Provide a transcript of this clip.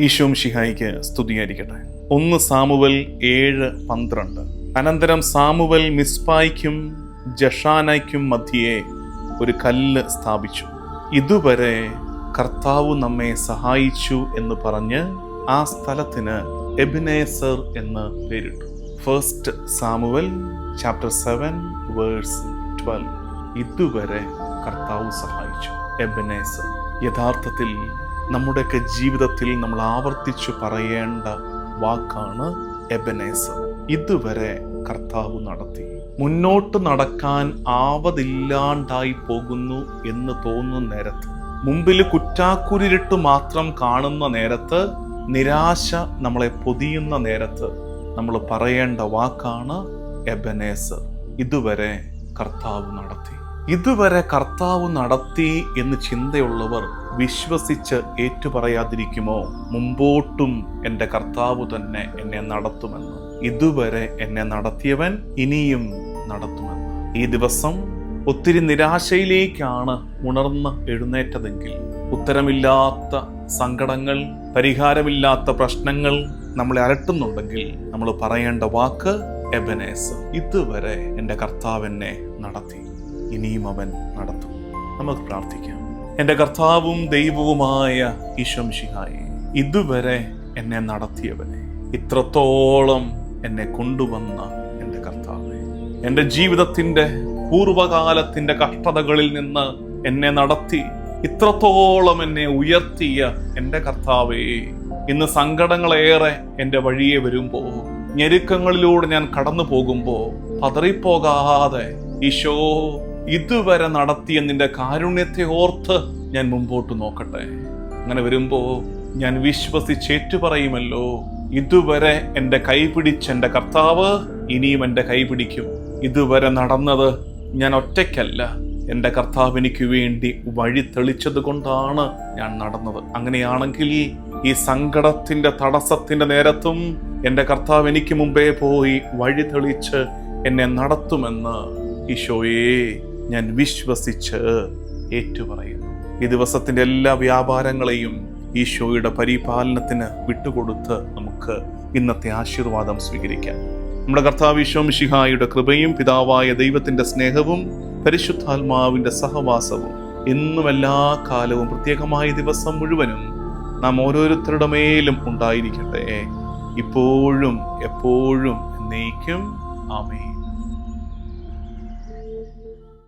ഈശോം ഷിഹായിക്ക് സ്തുതിയായിരിക്കട്ടെ. ഒന്ന് സാമുവൽ ഏഴ് പന്ത്രണ്ട്. അനന്തരം സാമുവൽ മിസ്പായ്ക്കും ജഷാനയ്ക്കും മധ്യേ ഒരു കല്ല് സ്ഥാപിച്ചു. ഇതുവരെ കർത്താവ് നമ്മെ സഹായിച്ചു എന്ന് പറഞ്ഞ് ആ സ്ഥലത്തിന് എബിനേസർ എന്ന് പേരിട്ടു. First Samuel chapter seven verse twelve ഇതുവരെ കർത്താവ് സഹായിച്ചു. എബനേസർ. യഥാർത്ഥത്തിൽ നമ്മുടെയൊക്കെ ജീവിതത്തിൽ നമ്മൾ ആവർത്തിച്ചു പറയേണ്ട വാക്കാണ് എബനേസർ. ഇതുവരെ കർത്താവ് നടത്തി. മുന്നോട്ട് നടക്കാൻ ആവതില്ലാണ്ടായി പോകുന്നു എന്ന് തോന്നുന്ന നേരത്ത് മുമ്പിൽ കുറ്റാക്കുരിട്ട് മാത്രം കാണുന്ന നേരത്ത് നിരാശ നമ്മളെ പൊതിയുന്ന നേരത്ത് നമ്മൾ പറയേണ്ട വാക്കാണ് എബനേസർ. ഇതുവരെ കർത്താവ് നടത്തി. ഇതുവരെ കർത്താവ് നടത്തി എന്ന് ചിന്തയുള്ളവർ വിശ്വസിച്ച് ഏറ്റുപറയാതിരിക്കുമോ? മുമ്പോട്ടും എന്റെ കർത്താവ് തന്നെ എന്നെ നടത്തുമെന്ന്. ഇതുവരെ എന്നെ നടത്തിയവൻ ഇനിയും നടത്തുമെന്ന്. ഈ ദിവസം ഒത്തിരി നിരാശയിലേക്കാണ് ഉണർന്ന് എഴുന്നേറ്റതെങ്കിൽ ഉത്തരമില്ലാത്ത സങ്കടങ്ങൾ പരിഹാരമില്ലാത്ത പ്രശ്നങ്ങൾ നമ്മളെ അലട്ടുന്നുണ്ടെങ്കിൽ നമ്മൾ പറയേണ്ട വാക്ക് എബനേസ്. ഇതുവരെ എന്റെ കർത്താവ് എന്നെ നടത്തി. ഇനിയും അവൻ നടത്തും. നമുക്ക് പ്രാർത്ഥിക്കാം. എന്റെ കർത്താവും ദൈവവുമായ ഈശ്വം ഷിഹായി ഇതുവരെ എന്നെ നടത്തിയവനെ ഇത്രത്തോളം എന്നെ കൊണ്ടുവന്ന എന്റെ കർത്താവെ എന്റെ ജീവിതത്തിന്റെ പൂർവകാലത്തിന്റെ കഷ്ടതകളിൽ നിന്ന് എന്നെ നടത്തി ഇത്രത്തോളം എന്നെ ഉയർത്തിയ എന്റെ കർത്താവേ ഇന്ന് സങ്കടങ്ങളേറെ എന്റെ വഴിയെ വരുമ്പോൾ ഞെരുക്കങ്ങളിലൂടെ ഞാൻ കടന്നു പോകുമ്പോ പതറിപ്പോകാതെ ഈശോ ഇതുവരെ നടത്തിയ നിന്റെ കാരുണ്യത്തെ ഓർത്ത് ഞാൻ മുമ്പോട്ട് നോക്കട്ടെ. അങ്ങനെ വരുമ്പോ ഞാൻ വിശ്വസിച്ചേറ്റു പറയുമല്ലോ ഇതുവരെ എന്റെ കൈ പിടിച്ച എന്റെ കർത്താവ് ഇനിയും എന്റെ കൈ പിടിക്കും. ഇതുവരെ നടന്നത് ഞാൻ ഒറ്റയ്ക്കല്ല എന്റെ കർത്താവ് എനിക്ക് വേണ്ടി വഴി തെളിച്ചത് കൊണ്ടാണ് ഞാൻ നടന്നത്. അങ്ങനെയാണെങ്കിൽ ഈ സങ്കടത്തിന്റെ തടസ്സത്തിന്റെ നേരത്തും എന്റെ കർത്താവ് എനിക്ക് മുമ്പേ പോയി വഴി തെളിച്ച് എന്നെ നടത്തുമെന്ന് ഈശോയെ ഞാൻ വിശ്വസിച്ച് ഏറ്റുപറയുന്നു. ഈ ദിവസത്തിന്റെ എല്ലാ വ്യാപാരങ്ങളെയും ഈശോയുടെ പരിപാലനത്തിന് വിട്ടുകൊടുത്ത് നമുക്ക് ഇന്നത്തെ ആശീർവാദം സ്വീകരിക്കാം. നമ്മുടെ കർത്താവ് ഈശോ മിഷിഹായുടെ കൃപയും പിതാവായ ദൈവത്തിന്റെ സ്നേഹവും പരിശുദ്ധാത്മാവിന്റെ സഹവാസവും എന്നും എല്ലാ കാലവും പ്രത്യേകമായ ദിവസം മുഴുവനും നാം ഓരോരുത്തരുടെ മേലും ഉണ്ടായിരിക്കട്ടെ. ഇപ്പോഴും എപ്പോഴും എന്നേക്കും. ആമേൻ.